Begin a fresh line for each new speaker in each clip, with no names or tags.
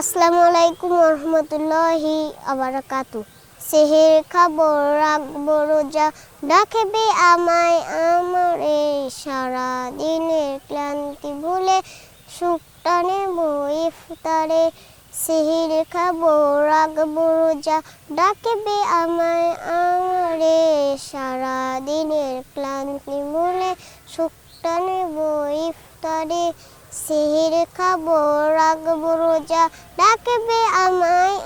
আসসালামু আলাইকুম রহমতুল্লাহি আবারাকাতু। সেহের খাব রাখব রোজা ডাকবে আমায়, আমার এই সারা দিনের ক্লান্তি ভুলে সুখটা নেব ইফতারে সেহের খাব রাখব রোজা ডাকবে আমায়, আমার এই সারা দিনের ক্লান্তি ভুলে নেব ইফতারে। খাব রাখব রোজা, ডাকবে আমায়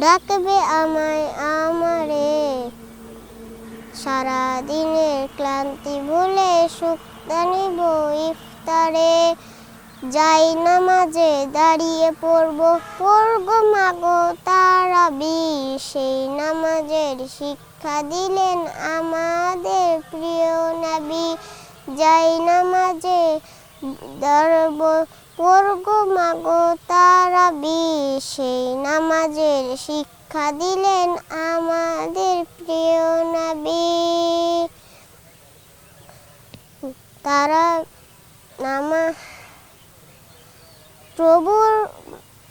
ডাকবে আমায় আমারে সারা দিনের ক্লান্তি ভুলে সুখটা নিব ইফতারে। যাই নামাজে দাঁড়িয়ে পড়ব পড়ব মাগো তারাবি। সেই নামাজের শিক্ষা দিলেন আমাদের প্রিয় নবী। যাই নামাজে দাঁড়ব পড়ব মাগো তারাবি সেই নামাজের শিক্ষা দিলেন আমাদের প্রিয় নবী। তারা নামা প্রভুর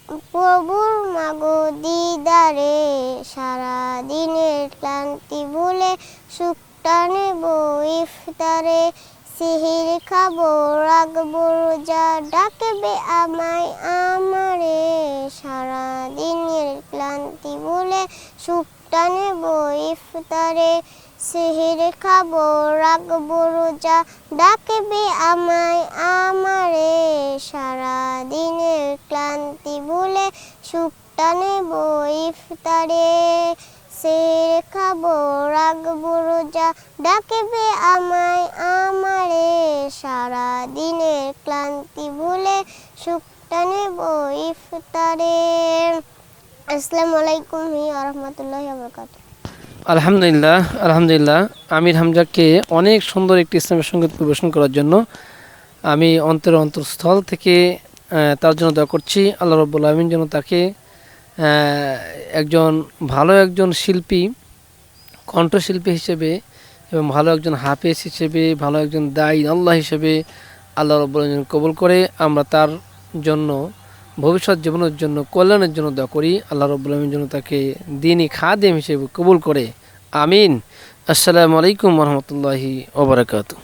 প্রভুর মাগো দিদারে সারা দিনের ক্লান্তি ভুলে সুখটা নেব ইফতারে। সিহির খাব, রাখব রোজা, ডাকবে আমায় আমারে। সারা দিনের ক্লান্তি ভুলে সুখটা নেব ইফতারে। সিহির খাব রাখব রোজা ডাকবে আমায়, আমারে সারা দিনের ক্লান্তি ভুলে সুখটা নেব ইফতারে। সে খাব রাখব রোজা ডাকবে আমায়, আমারে সারা দিনের ক্লান্তি ভুলে সুখটা নেব ইফতারে। আসসালামু আলাইকুম রহমতুল্লাহ বরকাতুহ।
আলহামদুলিল্লাহ আলহামদুলিল্লাহ। আমির হামজাকে অনেক সুন্দর একটি ইসলামের সংগীত পরিবেশন করার জন্য আমি অন্তর অন্তরস্থল থেকে তার জন্য দয়া করছি। আল্লাহ রব্বুল আলমিন যেন তাকে একজন ভালো একজন শিল্পী, কণ্ঠশিল্পী হিসেবে এবং ভালো একজন হাফেজ হিসেবে, ভালো একজন দায়ী আল্লাহ হিসেবে আল্লাহ রব্বুল আলমিন কবুল করে আমরা তার জন্য ভবিষ্যৎ জীবনের জন্য, কল্যাণের জন্য দোয়া করি। আল্লাহ রবুল্লামের জন্য তাকে দিনই খাদেম হিসেবে কবুল করে। আমিন। আসসালামু আলাইকুম রহমতুল্লাহি ওবরাকাতু